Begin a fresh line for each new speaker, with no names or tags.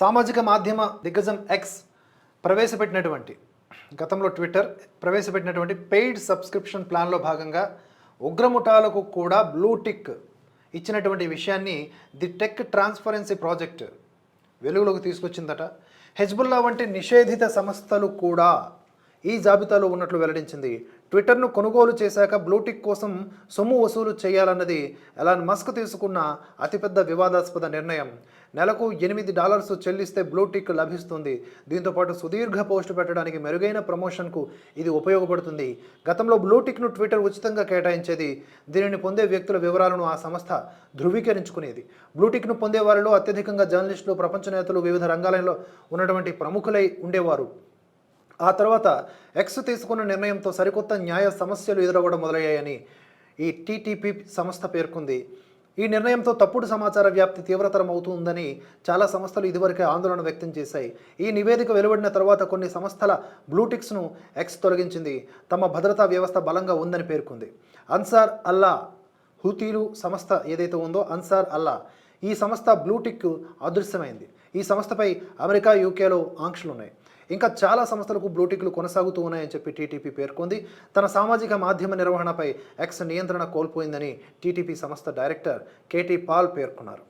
సామాజిక మాధ్యమ దిగ్గజం ఎక్స్ ప్రవేశపెట్టినటువంటి గతంలో ట్విట్టర్ ప్రవేశపెట్టినటువంటి పెయిడ్ సబ్స్క్రిప్షన్ ప్లాన్లో భాగంగా ఉగ్రముఠాలకు కూడా బ్లూ టిక్ ఇచ్చినటువంటి విషయాన్ని ది టెక్ ట్రాన్స్పరెన్సీ ప్రాజెక్ట్ వెలుగులోకి తీసుకొచ్చిందట. హెజ్బుల్లా వంటి నిషేధిత సంస్థలు కూడా ఈ జాబితాలో ఉన్నట్లు వెల్లడించింది. ట్విట్టర్ను కొనుగోలు చేశాక బ్లూటిక్ కోసం సొమ్ము వసూలు చేయాలన్నది ఎలాన్ మస్క్ తీసుకున్న అతిపెద్ద వివాదాస్పద నిర్ణయం. నెలకు ఎనిమిది డాలర్స్ చెల్లిస్తే బ్లూటిక్ లభిస్తుంది. దీంతో పాటు సుదీర్ఘ పోస్టు పెట్టడానికి మెరుగైన ప్రమోషన్కు ఇది ఉపయోగపడుతుంది. గతంలో బ్లూటిక్ను ట్విట్టర్ ఉచితంగా కేటాయించేది. దీనిని పొందే వ్యక్తుల వివరాలను ఆ సంస్థ ధృవీకరించుకునేది. బ్లూటిక్ను పొందే వారిలో అత్యధికంగా జర్నలిస్టులు ప్రపంచ నేతలు వివిధ రంగాలలో ఉన్నటువంటి ప్రముఖులై ఉండేవారు. ఆ తర్వాత ఎక్స్ తీసుకున్న నిర్ణయంతో సరికొత్త న్యాయ సమస్యలు ఎదురవ్వడం మొదలయ్యాయని ఈ టీటీపీ సంస్థ పేర్కొంది. ఈ నిర్ణయంతో తప్పుడు సమాచార వ్యాప్తి తీవ్రతరం అవుతుందని చాలా సంస్థలు ఇదివరకే ఆందోళన వ్యక్తం చేశాయి. ఈ నివేదిక వెలువడిన తర్వాత కొన్ని సంస్థల బ్లూటిక్స్ను ఎక్స్ తొలగించింది. తమ భద్రతా వ్యవస్థ బలంగా ఉందని పేర్కొంది. అన్సార్ అల్లా హుతీలు సంస్థ ఏదైతే ఉందో అన్సార్ అల్లా ఈ సంస్థ బ్లూటిక్ అదృశ్యమైంది. ఈ సంస్థపై అమెరికా యూకేలో ఆంక్షలు ఉన్నాయి ఇంకా చాలా సంస్థలకు బ్లూటిక్లు కొనసాగుతూ ఉన్నాయని చెప్పి టీటీపీ పేర్కొంది. తన సామాజిక మాధ్యమ నిర్వహణపై ఎక్స్ నియంత్రణ కోల్పోయిందని టీటీపీ సంస్థ డైరెక్టర్ కేటీ పాల్ పేర్కొన్నారు.